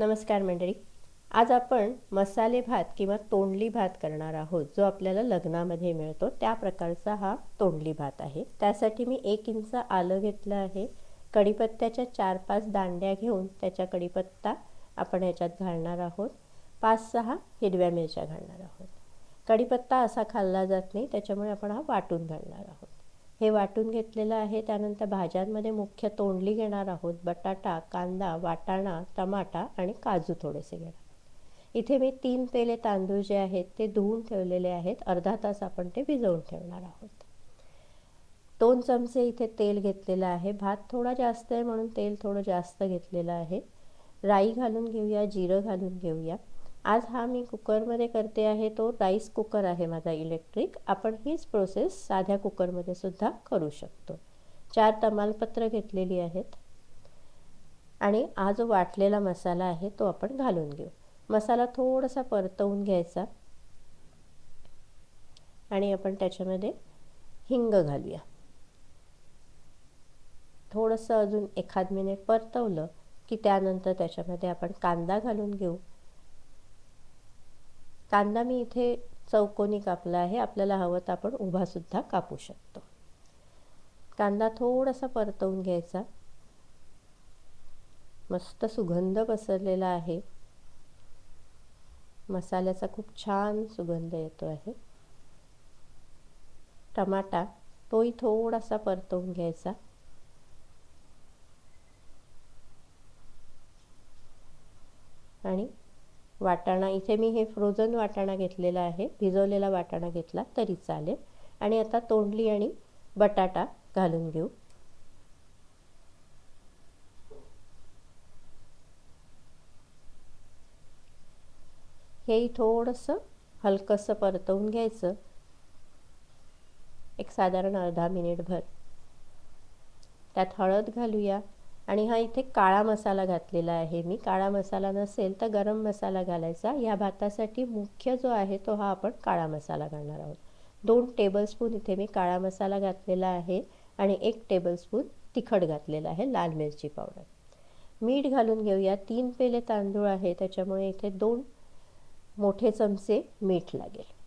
नमस्कार मंडळी. आज आपण मसाले भात किंवा तोंडली भात करणार आहोत जो आपल्याला लग्नामध्ये मिळतो. त्या प्रकारचा हा तोंडली भात आहे. त्यासाठी मी एक इंच आलं घेतलं आहे. कढीपत्त्याच्या चार पाच दांड्या घेऊन त्याच्या कढीपत्ता आपण ह्याच्यात घालणार आहोत. पाच सहा हिरव्या मिरच्या घालणार आहोत. कढीपत्ता असा खाल्ला जात नाही त्याच्यामुळे आपण हा वाटून घालणार आहोत. हे वाटून घेतलेलं आहे. त्यानंतर भाज्यांमध्ये मुख्य तोंडली घेणार आहोत. बटाटा कांदा वाटाणा टमाटा आणि काजू थोडेसे घेणार इथे मी तीन पेले तांदूळ जे आहेत ते धुवून ठेवलेले आहेत. अर्धा तास आपण ते भिजवून ठेवणार आहोत. दोन चमचे इथे तेल घेतलेलं आहे. भात थोडा जास्त आहे म्हणून तेल थोडं जास्त घेतलेलं आहे. राई घालून घेऊया जिरं घालून घेऊया. आज हा मी कुकरमध्ये करते आहे तो राईस कुकर आहे माझा इलेक्ट्रिक. आपण हीच प्रोसेस साध्या कुकरमध्ये सुद्धा करू शकतो. चार तमालपत्र घेतलेली आहेत. आणि हा जो वाटलेला मसाला आहे तो आपण घालून घेऊ. मसाला थोडासा परतवून घ्यायचा. आणि आपण त्याच्यामध्ये हिंग घालूया. थोडंसं अजून एखाद मिनिट परतवलं की त्यानंतर त्याच्यामध्ये आपण कांदा घालून घेऊ. कांदा मी इथे चौकोनी कापला आहे. आपल्याला हवं तर आपण उभासुद्धा कापू शकतो. कांदा थोडासा परतवून घ्यायचा. मस्त सुगंध पसरलेला आहे. मसाल्याचा खूप छान सुगंध येतो आहे. टमाटा तोही थोडासा परतवून घ्यायचा. आणि वाटाणा इथे मी हे फ्रोझन वाटाणा घेतलेला आहे भिजवलेला वाटाणा घेतला तरी चालेल. आणि आता तोंडली आणि बटाटा घालून घेऊ. हेही थोडंसं हलकंसं परतवून घ्यायचं. एक साधारण अर्धा मिनिटभर. त्यात हळद घालूया. आणि हा इथे काळा मसाला घातलेला आहे मी. काळा मसाला नसेल तर गरम मसाला घालायचा. ह्या भातासाठी मुख्य जो आहे तो हा आपण काळा मसाला घालणार आहोत. दोन टेबलस्पून इथे मी काळा मसाला घातलेला आहे आणि एक टेबलस्पून तिखट घातलेला आहे लाल मिरची पावडर. मीठ घालून घेऊया. तीन पेले तांदूळ आहे त्याच्यामुळे इथे दोन मोठे चमचे मीठ लागेल.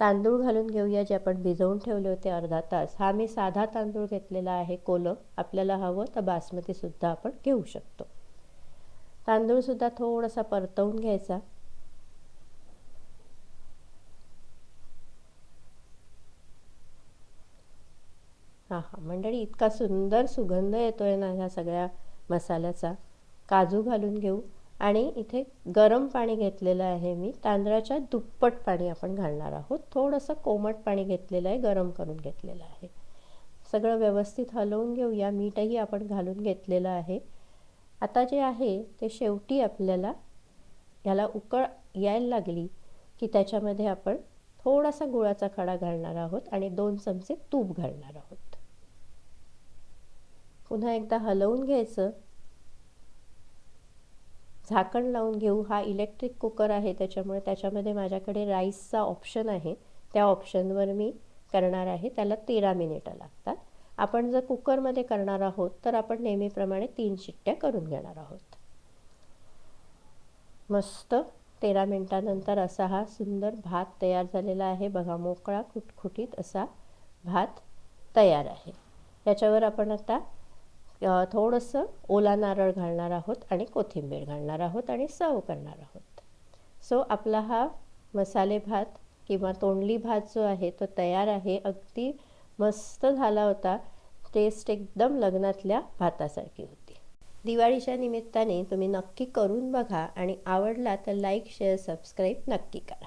तांदूळ घालून घेऊया जे आपण भिजवून ठेवले होते अर्धा तास. हा मी साधा तांदूळ घेतलेला आहे कोलं. आपल्याला हवं तर बासमतीसुद्धा आपण घेऊ शकतो. तांदूळसुद्धा थोडासा परतवून घ्यायचा. हां हां. मंडळी इतका सुंदर सुगंध येतो आहे ना ह्या सगळ्या मसाल्याचा. काजू घालून घेऊ. आणि इथे गरम पाणी घेतलेलं आहे मी. तांदळाच्या दुप्पट पाणी आपण घालणार आहोत. थोडंसं कोमट पाणी घेतलेलं आहे गरम करून घेतलेलं आहे. सगळं व्यवस्थित हलवून घेऊया. मीठही आपण घालून घेतलेलं आहे. आता जे आहे ते शेवटी आपल्याला ह्याला उकळ यायला लागली की त्याच्यामध्ये आपण थोडासा गुळाचा खडा घालणार आहोत आणि दोन चमचे तूप घालणार आहोत. पुन्हा एकदा हलवून घ्यायचं. झाकण लावून घेऊ. हा इलेक्ट्रिक कुकर आहे त्याच्यामुळे त्याच्यामध्ये माझ्याकडे राईसचा ऑप्शन आहे. त्या ऑप्शनवर मी करणार आहे. त्याला तेरा मिनिटं लागतात. आपण जर कुकरमध्ये करणार आहोत तर आपण नेहमीप्रमाणे तीन शिट्ट्या करून घेणार आहोत. मस्त. तेरा मिनटानंतर असा हा सुंदर भात तयार झालेला आहे. बघा मोकळा खुटखुटीत असा भात तयार आहे. याच्यावर आपण आता थोडंसं ओला नारळ घालणार आहोत आणि कोथिंबीर घालणार आहोत आणि सर्व करणार आहोत. सो आपला हा मसाले भात किंवा तोंडली भात जो आहे तो तयार आहे. अगदी मस्त झाला होता. टेस्ट एकदम लग्नातल्या भातासारखी होती. दिवाळीच्या निमित्ताने तुम्ही नक्की करून बघा आणि आवडला तर लाईक शेअर सबस्क्राईब नक्की करा.